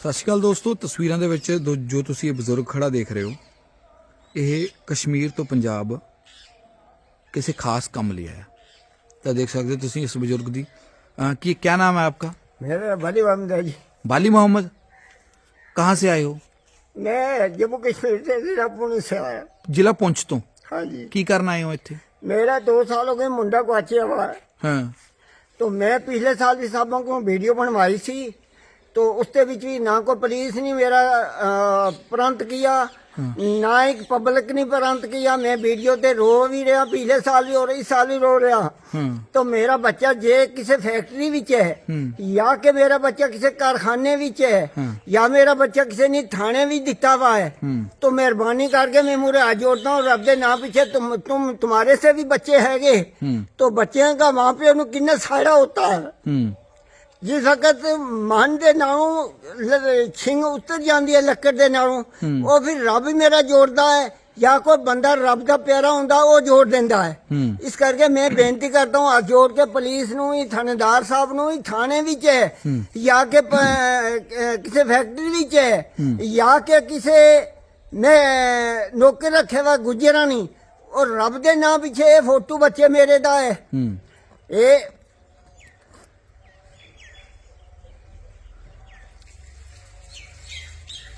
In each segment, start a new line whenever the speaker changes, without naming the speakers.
ਸਤਿ ਸ਼੍ਰੀ ਅਕਾਲ ਦੋਸਤੋ ਤਸਵੀਰਾਂ ਦੇ ਵਿੱਚ ਦੋ- ਜੋ ਤੁਸੀਂ ਇਹ ਬਜ਼ੁਰਗ ਖੜਾ ਦੇਖ ਰਹੇ ਹੋ ਇਹ ਕਸ਼ਮੀਰ ਤੋਂ ਪੰਜਾਬ ਕਿਸੇ ਖਾਸ ਕੰਮ ਲਈ ਆਇਆ ਤਾਂ ਦੇਖ ਸਕਦੇ ਹੋ ਤੁਸੀਂ ਇਸ ਬਜ਼ੁਰਗ ਦੀ ਅਹ, ਕੀ क्या नाम है आपका
मेरा बड़ी बंद है जी
बाली मोहम्मद कहाँ से आए हो
मैं जम्मू कश्मीर से जिला पुणे से आया
ਜ਼ਿਲ੍ਹਾ ਪੁੰਛ ਤੋਂ
हाँ जी
ਕੀ ਕਰਨ ਆਏ ਹੋ ਇੱਥੇ
मेरा दो साल हो गए मुंडा को अच्छे हुआ है
ਹਾਂ
तो मैं पिछले साल भी साहबों को वीडियो बनवाई सी तो उसके बीच भी ना को पुलिस ने मेरा उपरंत किया ना एक पब्लिक ने उपरंत किया मैं वीडियो ते रो भी रहा पिछले साल भी और इस साल भी रो रहा तो मेरा बच्चा जे किसी फैक्ट्री विच है या के मेरा बच्चा किसी कारखाने विच है या मेरा बच्चा किसी ने थाने भी दिता हुआ है तो मेहरबानी करके मैं मुरे आज जोड़ता हूँ रब दे ना पीछे तुम तुम तुम्हारे से भी बच्चे हैगे तो बच्चे का माँ प्यो किन्ना सारा होता
है
ਜਿਸ ਵਕਤ ਮਨ ਦੇ ਨਾਲੋਂ ਛਿੰਗ ਉਤਰ ਜਾਂਦੀ ਹੈ ਲੱਕੜ ਦੇ ਨਾਲੋਂ ਉਹ ਫਿਰ ਰੱਬ ਹੀ ਮੇਰਾ ਜੋੜਦਾ ਹੈ ਜਾਂ ਕੋਈ ਬੰਦਾ ਰੱਬ ਦਾ ਪਿਆਰਾ ਹੁੰਦਾ ਉਹ ਜੋੜ ਦਿੰਦਾ ਹੈ। ਇਸ ਕਰਕੇ ਮੈਂ ਬੇਨਤੀ ਕਰਦਾ ਹਾਂ ਹੱਥ ਜੋੜ ਕੇ ਪੁਲਿਸ ਨੂੰ ਹੀ ਥਾਣੇਦਾਰ ਸਾਹਿਬ ਨੂੰ ਹੀ ਥਾਣੇ ਵਿੱਚ ਹੈ ਜਾਂ ਕਿ ਕਿਸੇ ਫੈਕਟਰੀ ਵਿੱਚ ਹੈ ਜਾਂ ਕਿ ਕਿਸੇ ਨੇ ਨੌਕਰ ਰੱਖਿਆ ਵਾ ਗੁਜਰਾਂ ਨਹੀਂ ਔਰ ਰੱਬ ਦੇ ਨਾਂ ਪਿੱਛੇ ਇਹ ਫੋਟੋ ਬੱਚੇ ਮੇਰੇ ਦਾ ਹੂੰ। ਇਹ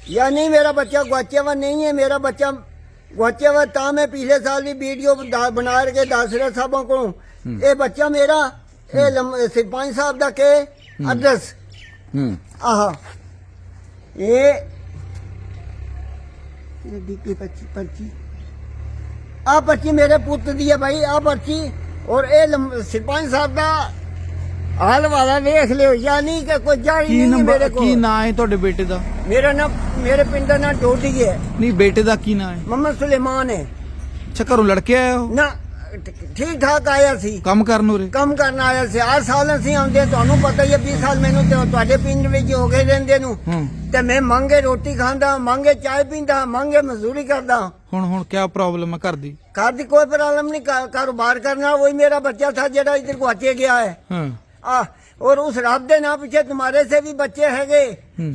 या नहीं मेरा बच्चा गुआचा हुआ नहीं है मेरा बच्चा गुआचा हुआ ਤਾਂ ਮੈਂ ਪਿਛਲੇ ਸਾਲ ਦੀ ਵੀਡੀਓ ਬਣਾ ਕੇ ਦੱਸ ਰਿਹਾ ਸਾਬਾਂ ਕੋਲੋਂ। ਇਹ ਬੱਚਾ ਮੇਰਾ ਇਹ ਸਰਪੰਚ ਸਾਹਿਬ ਦਾ ਕੇ ਅਡਰੈਸ
ਹੂੰ।
ਆਹਾ। ਇਹ ਆ ਪਰਚੀ ਮੇਰੇ ਪੁੱਤ ਦੀ ਹੈ ਭਾਈ ਆ ਪਰਚੀ। ਔਰ ਇਹ ਸਰਪੰਚ ਸਾਹਿਬ ਦਾ ਹਾਲ ਵਾਲਾ ਵੇਖ ਲਿਓ ਯਾਨੀ ਕਿ ਕੋਈ ਜਾਣੀ
ਕੀ
ਨਹੀਂ ਮੇਰੇ
ਨੰਬਰ ਕੀ ਨਾਂ ਹੈ ਤੁਹਾਡੇ ਬੇਟੇ ਦਾ?
ਮੇਰਾ ਨਾਮ ਮੇਰੇ ਪਿੰਡ ਦਾ ਨਾਮ ਟੋਟੀ ਹੈ।
ਨਹੀਂ ਬੇਟੇ ਦਾ ਕੀ ਨਾਂ ਹੈ?
ਮੁਹੰਮਦ ਸੁਲੇਮਾਨ ਹੈ।
ਅੱਛਾ ਲੜਕੇ ਆਇਆ ਉਹ
ਨਾ ਠੀਕ ਠਾਕ ਆਇਆ ਸੀ।
ਕੰਮ ਕਰਨ ਉਰੇ?
ਕੰਮ ਕਰਨ ਆਇਆ ਸੀ। ਆਹ ਸਾਲ ਅਸੀਂ ਆਉਂਦੇ ਤੁਹਾਨੂੰ ਪਤਾ ਹੀ ਹੈ 20 ਸਾਲ ਮੈਨੂੰ ਤੁਹਾਡੇ ਪਿੰਡ ਵਿੱਚ ਹੋ ਗਏ ਰਹਿੰਦੇ ਨੂੰ। ਤੇ ਮੈਂ ਮੰਗੇ ਰੋਟੀ ਖਾਂਦਾ ਮੰਗੇ ਚਾਹ ਪੀਂਦਾ ਮੰਗੇ ਮਜ਼ਦੂਰੀ ਕਰਦਾ।
ਹੁਣ ਹੁਣ ਕੀ ਪ੍ਰੋਬਲਮ ਹੈ ਘਰ ਦੀ?
ਘਰ ਦੀ ਕੋਈ ਪ੍ਰੋਬਲਮ ਨਹੀਂ ਕਾਰੋਬਾਰ ਕਰਨਾ ਉਹ ਮੇਰਾ ਬੱਚਾ ਥਾ ਜਿਹੜਾ ਇਧਰ ਗੁਆਚੇ ਗਿਆ
ਹੈ।
आ, और उस रब दे ना पीछे तुम्हारे से भी बच्चे हैगे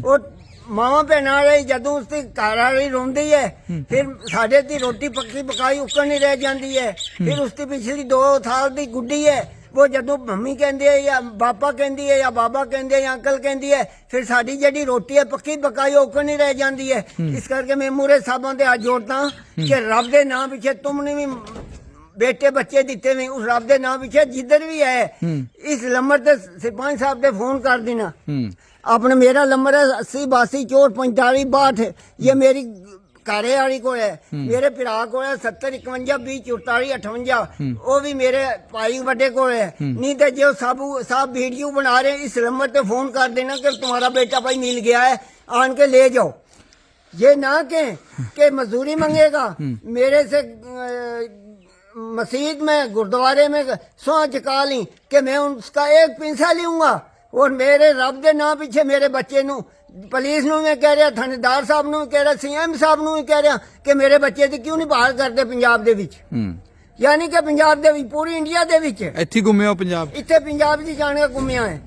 और ਮਾਵਾਂ ਭੈਣਾਂ ਰਹੀ ਜਦੋਂ ਉਸਦੀ ਘਰ ਵਾਲੀ ਰੋਂਦੀ ਹੈ ਫਿਰ ਸਾਡੇ ਦੀ ਰੋਟੀ ਪੱਕੀ ਪਕਾਈ ਉੱਕਣ ਨਹੀਂ ਰਹਿ ਜਾਂਦੀ ਹੈ ਫਿਰ ਉਸਦੀ ਪਿਛਲੀ 2 ਸਾਲ ਦੀ ਗੁੱਡੀ ਹੈ ਉਹ ਜਦੋਂ ਮੰਮੀ ਕਹਿੰਦੇ ਹੈ ਜਾਂ ਪਾਪਾ ਕਹਿੰਦੀ ਹੈ ਜਾਂ ਬਾਬਾ ਕਹਿੰਦੇ ਹੈ ਜਾਂ ਅੰਕਲ ਕਹਿੰਦੀ ਹੈ ਫਿਰ ਸਾਡੀ ਜਿਹੜੀ ਰੋਟੀ ਹੈ ਪੱਕੀ ਪਕਾਈ ਉੱਕਣ ਨਹੀਂ ਰਹਿ ਜਾਂਦੀ ਹੈ ਇਸ ਕਰਕੇ ਮੈਂ ਮੂਰੇ ਸਾਬਾਂ ਦੇ ਹੱਥ ਜੋੜਦਾ ਕਿ ਰੱਬ ਦੇ ਨਾਂ ਪਿੱਛੇ ਤੁਮ ਨੇ ਵੀ ਬੇਟੇ ਬੱਚੇ ਦਿੱਤੇ ਨੇ ਉਸ ਰੱਬ ਦੇ ਨਾਂ ਪਿੱਛੇ ਜਿੱਧਰ ਵੀ ਹੈ ਇਸ ਨੰਬਰ ਤੇ ਸਰਪੰਚ ਸਾਹਿਬ ਦੇ ਫੋਨ ਕਰ ਦੇਣਾ
ਹੂੰ
अपने मेरा नंबर है अस्सी बासी चौट पैंतालीस बाठ ये मेरी घरे वाली को है मेरे भरा को है सत्तर इकवंजा बीस चौताली अठवंजा वो भी मेरे भाई बड़े को है नहीं तो जो सब सब वीडियो बना रहे हैं इस नंबर पे फोन कर देना कि तुम्हारा बेटा भाई मिल गया है आन के ले जाओ ये ना के कि मजदूरी मांगेगा मेरे से अ, मस्जिद में गुरुद्वारे में सौ चुका ली कि मैं उसका एक पैसा लूंगा और मेरे रब ਦੇ ਨਾਂ ਪਿੱਛੇ ਮੇਰੇ ਬੱਚੇ ਨੂੰ ਪੁਲਿਸ ਨੂੰ ਮੈਂ ਕਹਿ ਰਿਹਾ ਥਾਣੇਦਾਰ ਸਾਹਿਬ ਨੂੰ ਵੀ ਕਹਿ ਰਿਹਾ ਸੀਐਮ ਸਾਹਿਬ ਨੂੰ ਵੀ ਕਹਿ ਰਿਹਾ ਕਿ ਮੇਰੇ ਬੱਚੇ ਦੀ ਕਿਉਂ ਨਹੀਂ ਬਹਾਲ ਕਰਦੇ ਪੰਜਾਬ ਦੇ ਵਿੱਚ
ਹੂੰ
ਯਾਨੀ ਕਿ ਪੰਜਾਬ ਦੇ ਵਿੱਚ ਪੂਰੀ ਇੰਡੀਆ ਦੇ ਵਿੱਚ
ਇੱਥੇ ਹੀ ਘੁੰਮੇ ਹੋ ਪੰਜਾਬ
ਇੱਥੇ ਪੰਜਾਬ ਦੀ ਜਾਣ ਕੇ ਘੁੰਮਿਆ ਹੈ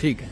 ਠੀਕ ਹੈ